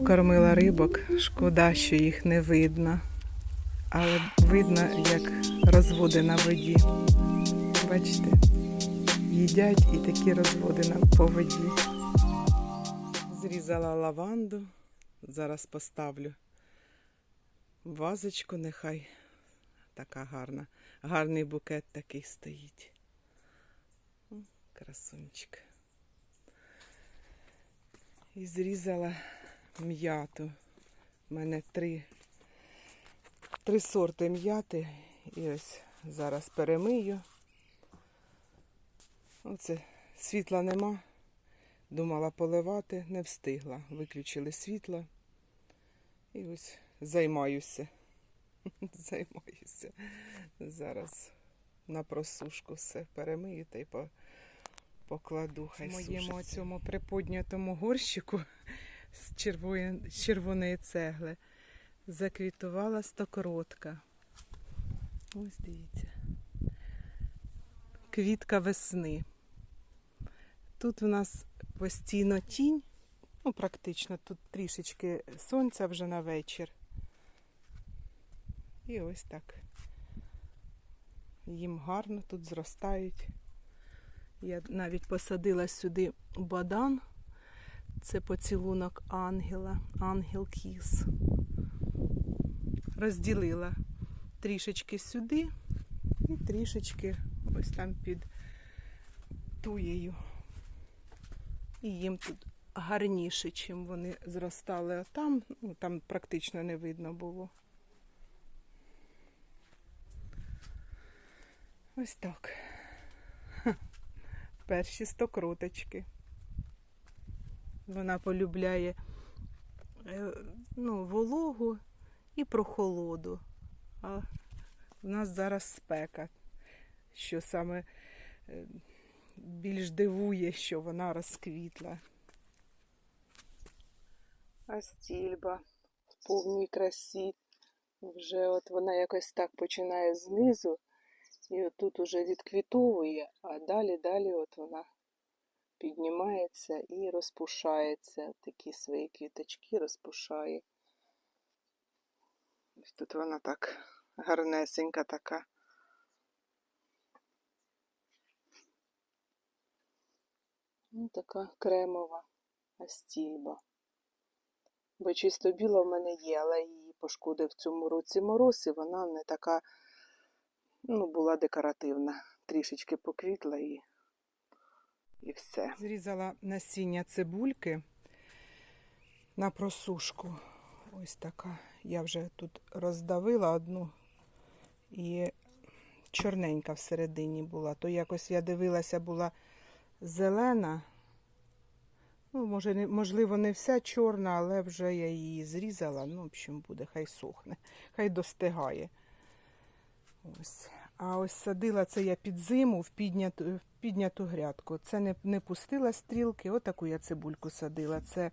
покормила рибок. Шкода, що їх не видно. Але видно, як розводи на воді. Бачите? Їдять і такі розводи на по воді. Зрізала лаванду. Зараз поставлю вазочку, нехай така гарна. Гарний букет такий стоїть. Красунчик. І зрізала м'яту. У мене три, три сорти м'яти. І ось зараз перемию. Оце світла нема. Думала поливати, не встигла. Виключили світло. І ось займаюся. Займаюся. Зараз на просушку все перемию та й по, покладу. Хай моєму сушиться. цьому приподнятому горщику з червоної, цегли заквітувала стокротка. Ось дивіться. Квітка весни. Тут у нас постійно тінь, ну практично тут трішечки сонця вже на вечір. І ось так. Їм гарно тут зростають. Я навіть посадила сюди бадан. Це поцілунок ангела, ангел кіс. Розділила трішечки сюди і трішечки ось там під туєю. І їм тут гарніше, чим вони зростали. А там, ну, там практично не видно було. Ось так. Перші стокроточки. Вона полюбляє е, ну, вологу і прохолоду. А в нас зараз спека, що саме е, більш дивує, що вона розквітла. А стільба в повній красі. Вже от вона якось так починає знизу. І отут уже відквітовує, а далі, далі от вона піднімається і розпушається. Такі свої квіточки розпушає. Ось тут вона так гарнесенька така. Ну, така кремова астільба. Бо чисто біла в мене є, але її пошкодив в цьому році мороз, і вона не така ну, була декоративна. Трішечки поквітла і, і все. Зрізала насіння цибульки на просушку. Ось така. Я вже тут роздавила одну і чорненька всередині була. То якось я дивилася, була зелена. Ну, може, можливо, не вся чорна, але вже я її зрізала. Ну, в общем, буде, хай сохне, хай достигає. Ось. А ось садила це я під зиму в підняту, в підняту грядку. Це не, не пустила стрілки. Отаку я цибульку садила. Це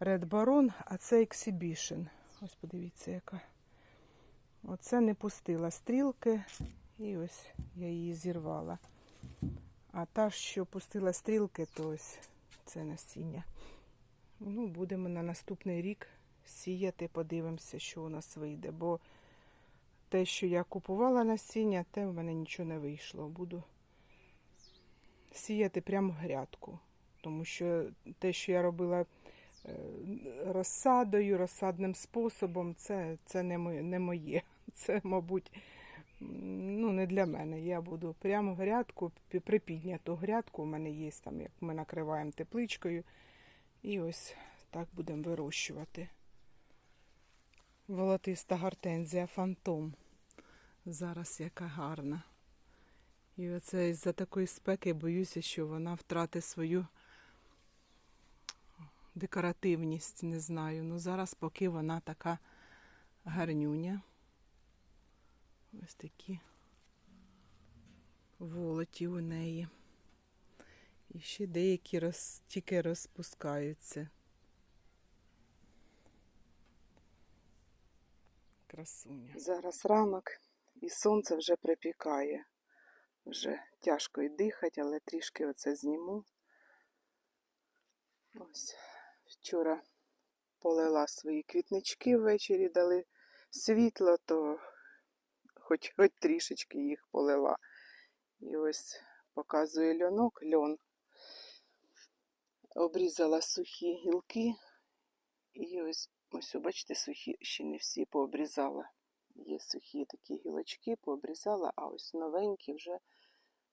Red Baron, а це Exhibition. Ось подивіться, яка. Оце не пустила стрілки. І ось я її зірвала. А та, що пустила стрілки, то ось це насіння. Ну, будемо на наступний рік сіяти, подивимося, що у нас вийде. Бо те, що я купувала насіння, те в мене нічого не вийшло. Буду сіяти прямо грядку. Тому що те, що я робила е, розсадою, розсадним способом, це, це не, моє, не моє. Це, мабуть, ну, не для мене. Я буду прямо в грядку, припідняту грядку. У мене є там, як ми накриваємо тепличкою. І ось так будемо вирощувати. Волотиста гортензія фантом. Зараз яка гарна. І оце із-за такої спеки боюся, що вона втратить свою декоративність, не знаю. Ну зараз поки вона така гарнюня. Ось такі волоті у неї. І ще деякі роз, тільки розпускаються. Красуня. Зараз ранок і сонце вже припікає. Вже тяжко й дихати, але трішки оце зніму. Ось вчора полила свої квітнички ввечері, дали світло, то хоч, хоч трішечки їх полила. І ось показує льонок, льон. Обрізала сухі гілки. І ось, ось, бачите, сухі ще не всі пообрізала. Є сухі такі гілочки, пообрізала, а ось новенькі вже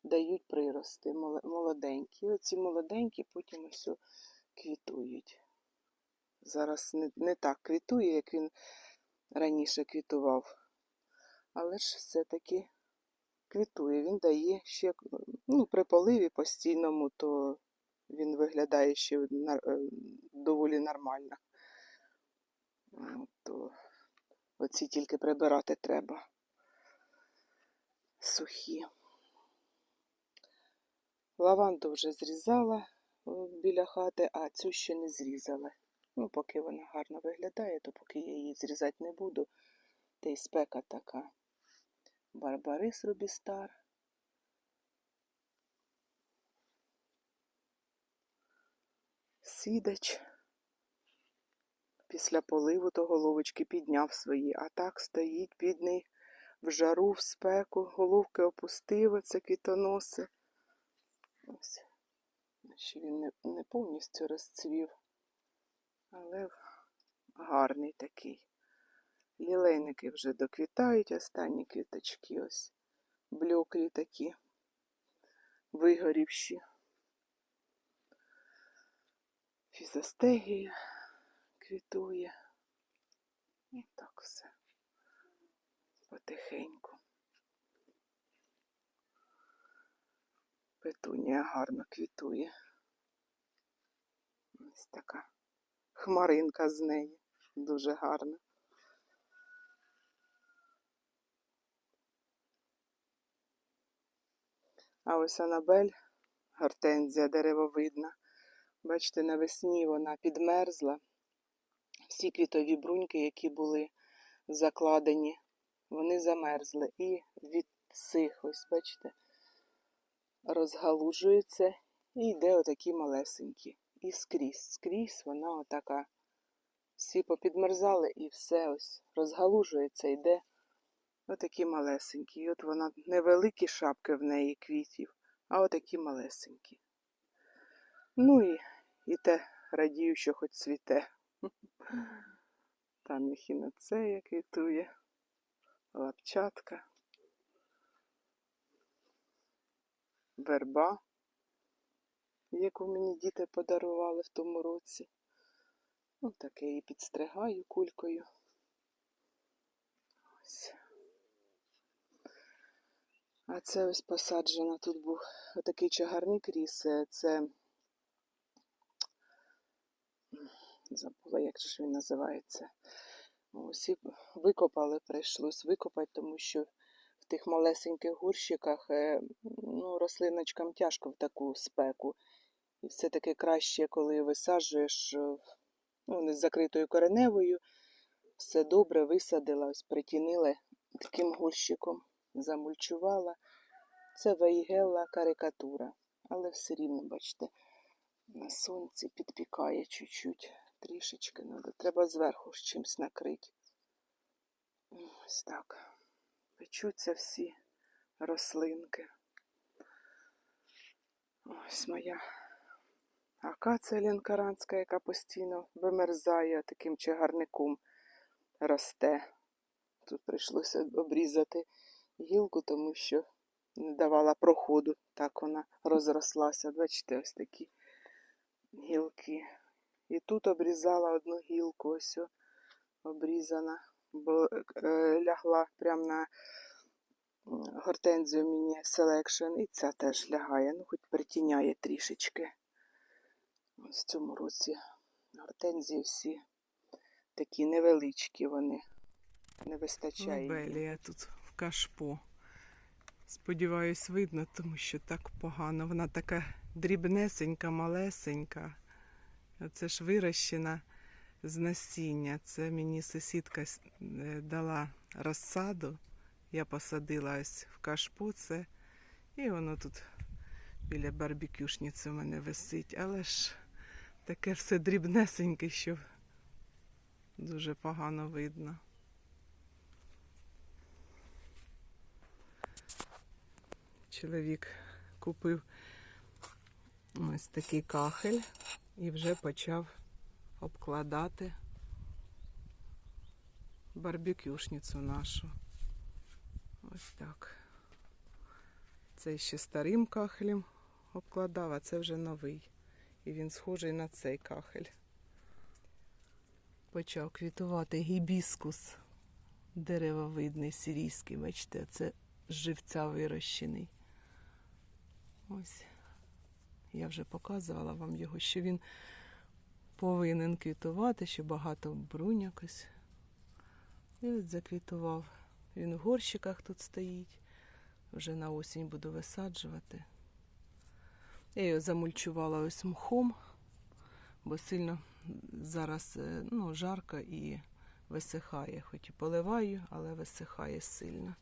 дають прирости, молоденькі. Оці молоденькі потім ось квітують. Зараз не, не так квітує, як він раніше квітував. Але ж все-таки квітує. Він дає ще ну, при поливі постійному, то він виглядає ще е, доволі нормально. То оці тільки прибирати треба. Сухі. Лаванду вже зрізала біля хати, а цю ще не зрізала. Ну, поки вона гарно виглядає, то поки я її зрізати не буду. Та й спека така. Барбарис Рубістар. Сідач. Після поливу то головочки підняв свої, а так стоїть бідний в жару, в спеку, головки опустив, оце квітоноси. Ось. Ще він не, не повністю розцвів, але гарний такий. Лілейники вже доквітають, останні квіточки ось. Блеклі такі, вигорівші. Фізостегія квітує. І так все. Потихеньку. Петунія гарно квітує. Ось така хмаринка з неї. Дуже гарна. А ось Анабель, гортензія деревовидна. Бачите, навесні вона підмерзла. Всі квітові бруньки, які були закладені, вони замерзли. І від ось бачите, розгалужується і йде отакі малесенькі. І скрізь, скрізь вона отака. Всі попідмерзали і все ось розгалужується, йде отакі малесенькі. І от вона невеликі шапки в неї квітів, а отакі малесенькі. Ну і, і те радію, що хоч цвіте. Там хіноцея квітує, лапчатка, верба, яку мені діти подарували в тому році. Ну, таке її підстригаю кулькою. Ось. А це ось посаджено. Тут був отакий чагарник ріс. Це забула, як же ж він називається. Ось викопали, прийшлось викопати, тому що в тих малесеньких горщиках е, ну, рослиночкам тяжко в таку спеку. І все-таки краще, коли висаджуєш е, ну, не з закритою кореневою, все добре висадила, ось притінила таким горщиком, замульчувала. Це вейгелла карикатура, але все рівно, бачите, на сонці підпікає чуть-чуть, трішечки надо. Треба зверху з чимось накрити. Ось так. Печуться всі рослинки. Ось моя акація лінкаранська, яка постійно вимерзає таким чагарником росте. Тут прийшлося обрізати гілку, тому що не давала проходу. Так вона розрослася. Бачите, ось такі гілки. І тут обрізала одну гілку, ось обрізана, бо е, лягла прямо на гортензію мені Selection, і ця теж лягає, ну хоч притіняє трішечки. Ось в цьому році гортензії всі такі невеличкі вони. Не вистачає. їм. Тут в кашпо. Сподіваюсь, видно, тому що так погано. Вона така дрібнесенька, малесенька. Оце ж вирощена з насіння. Це мені сусідка е, дала розсаду. Я посадила ось в кашпо це. І воно тут біля барбекюшниці в мене висить. Але ж таке все дрібнесеньке, що Дуже погано видно. Чоловік купив ось такий кахель і вже почав обкладати барбекюшницю нашу. Ось так. Це ще старим кахелем обкладав, а це вже новий. І він схожий на цей кахель. Почав квітувати гібіскус деревовидний сирійський. Бачите, це живця вирощений. Ось. Я вже показувала вам його, що він повинен квітувати, що багато бруньок ось. І от заквітував. Він в горщиках тут стоїть. Вже на осінь буду висаджувати. Я його замульчувала ось мхом, бо сильно зараз е, ну, жарко і висихає. Хоч і поливаю, але висихає сильно.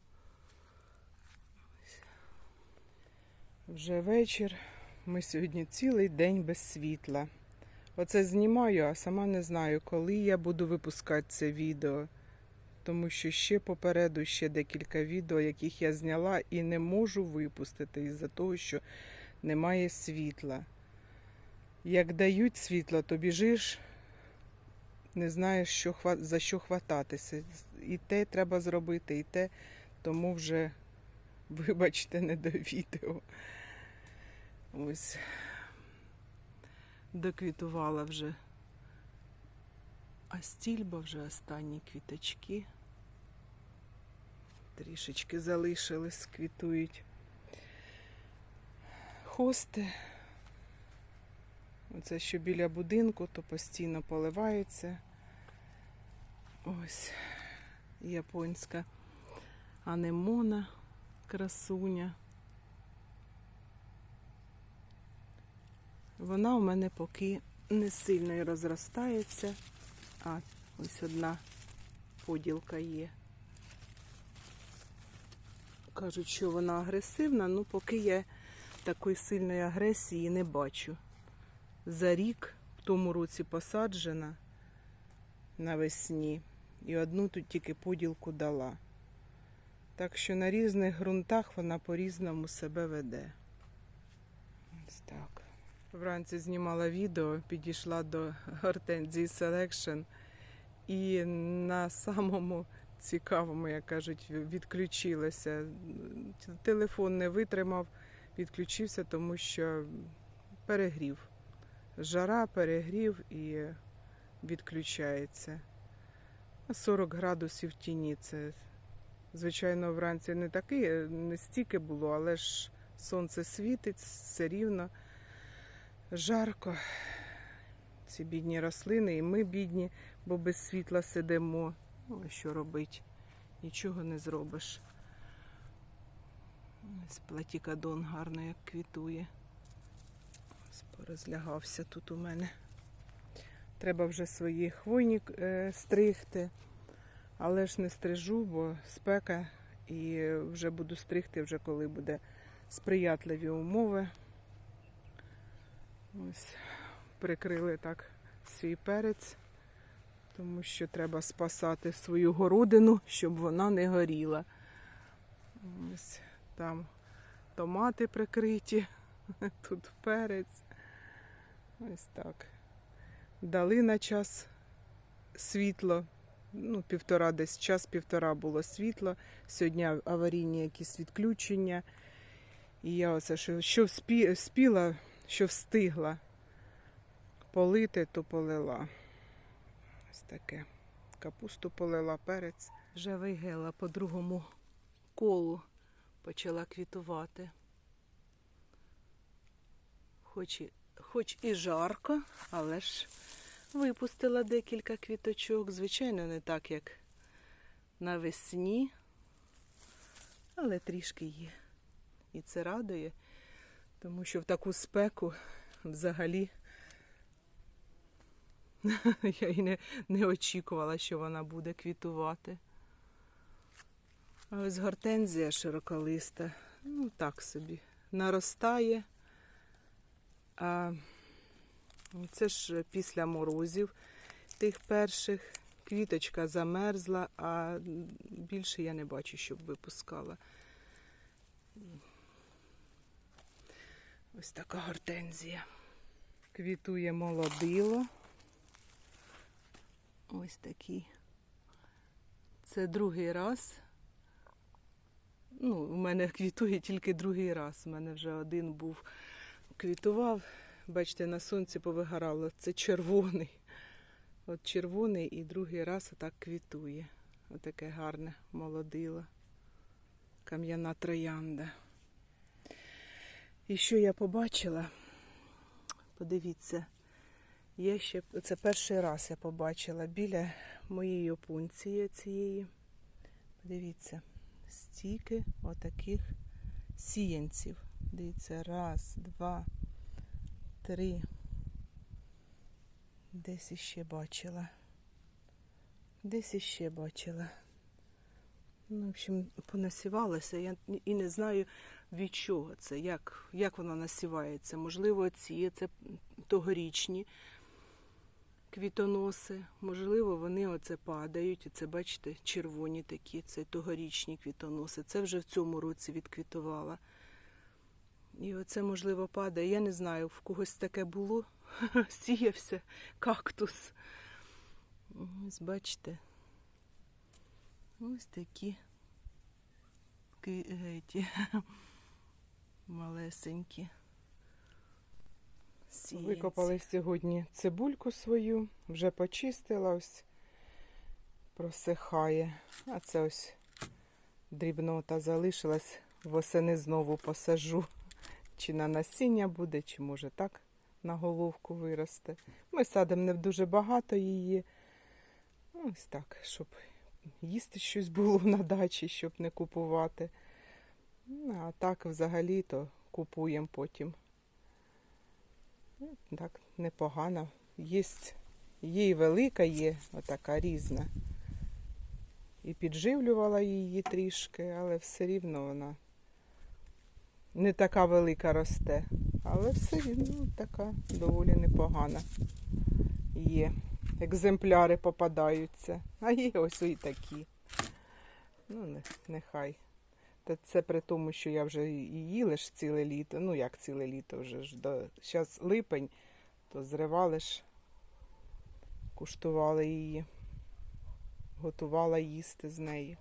Вже вечір. Ми сьогодні цілий день без світла. Оце знімаю, а сама не знаю, коли я буду випускати це відео. Тому що ще попереду ще декілька відео, яких я зняла і не можу випустити із-за того, що немає світла. Як дають світло, то біжиш, не знаєш, що, за що хвататися. І те треба зробити, і те, тому вже, вибачте, не до відео. Ось. Доквітувала вже. А стільба вже останні квіточки. Трішечки залишились, квітують. Хости. Оце що біля будинку, то постійно поливаються. Ось японська анемона, красуня. Вона у мене поки не сильно розростається. А, ось одна поділка є. Кажуть, що вона агресивна, ну поки я такої сильної агресії не бачу. За рік в тому році посаджена навесні. І одну тут тільки поділку дала. Так що на різних ґрунтах вона по-різному себе веде. Ось так. Вранці знімала відео, підійшла до Гортензії Selection і на самому цікавому, як кажуть, відключилася. Телефон не витримав, відключився, тому що перегрів. Жара, перегрів і відключається. 40 градусів в тіні. Це, звичайно, вранці не таке, не стільки було, але ж сонце світить, все рівно. Жарко. Ці бідні рослини, і ми бідні, бо без світла сидимо. Ну, що робить? Нічого не зробиш. Платікадон гарно як квітує. Порозлягався тут у мене. Треба вже свої хвойні е, стригти, але ж не стрижу, бо спека і вже буду стригти, вже коли буде сприятливі умови. Ось прикрили так свій перець, тому що треба спасати свою городину, щоб вона не горіла. Ось там томати прикриті, тут перець. Ось так. Дали на час світло. Ну, півтора десь час-півтора було світло. Сьогодні аварійні якісь відключення. І я оце що, спіла, що встигла полити, то полила. Ось таке. Капусту полила, перець. Вже вигела по другому колу почала квітувати. Хоч і, хоч і жарко, але ж випустила декілька квіточок. Звичайно, не так, як навесні, але трішки є. І це радує, тому що в таку спеку взагалі я і не, не очікувала, що вона буде квітувати. А ось гортензія широколиста, ну так собі, наростає. А це ж після морозів тих перших квіточка замерзла, а більше я не бачу, щоб випускала. Ось така гортензія. Квітує молодило. Ось такий. Це другий раз. Ну, у мене квітує тільки другий раз. У мене вже один був квітував. Бачите, на сонці повигорало. Це червоний. От червоний і другий раз отак квітує. Отаке гарне молодило. Кам'яна троянда. І що я побачила? Подивіться, є ще це перший раз я побачила біля моєї опунції цієї. Подивіться, стільки отаких сіянців. Дивіться, раз, два, три. Десь іще бачила. Десь іще бачила. Ну, в общем, понасівалося. Я і не знаю, від чого це, як, як воно насівається. Можливо, ці це тогорічні квітоноси. Можливо, вони оце падають. І це, бачите, червоні такі, це тогорічні квітоноси. Це вже в цьому році відквітувала. І оце, можливо, падає. Я не знаю, в когось таке було. Сіявся кактус. Ось бачите. Ось такі ки- е, ті, малесенькі. сіянці. Викопали сьогодні цибульку свою, вже почистила, ось просихає. А це ось дрібнота залишилась. Восени знову посажу. Чи на насіння буде, чи може так на головку виросте. Ми садимо не дуже багато її. Ось так, щоб їсти щось було на дачі, щоб не купувати. Ну, А так взагалі то купуємо потім. Ну, Так, непогано. Є, є велика, є отака різна. І підживлювала її трішки, але все рівно вона не така велика росте. Але все рівно така доволі непогана є. Екземпляри попадаються. А є ось і такі. Ну, не- нехай. Та це при тому, що я вже і їли ж ціле літо. Ну, як ціле літо вже ж до зараз липень, то зривали ж, куштували її, готувала їсти з неї.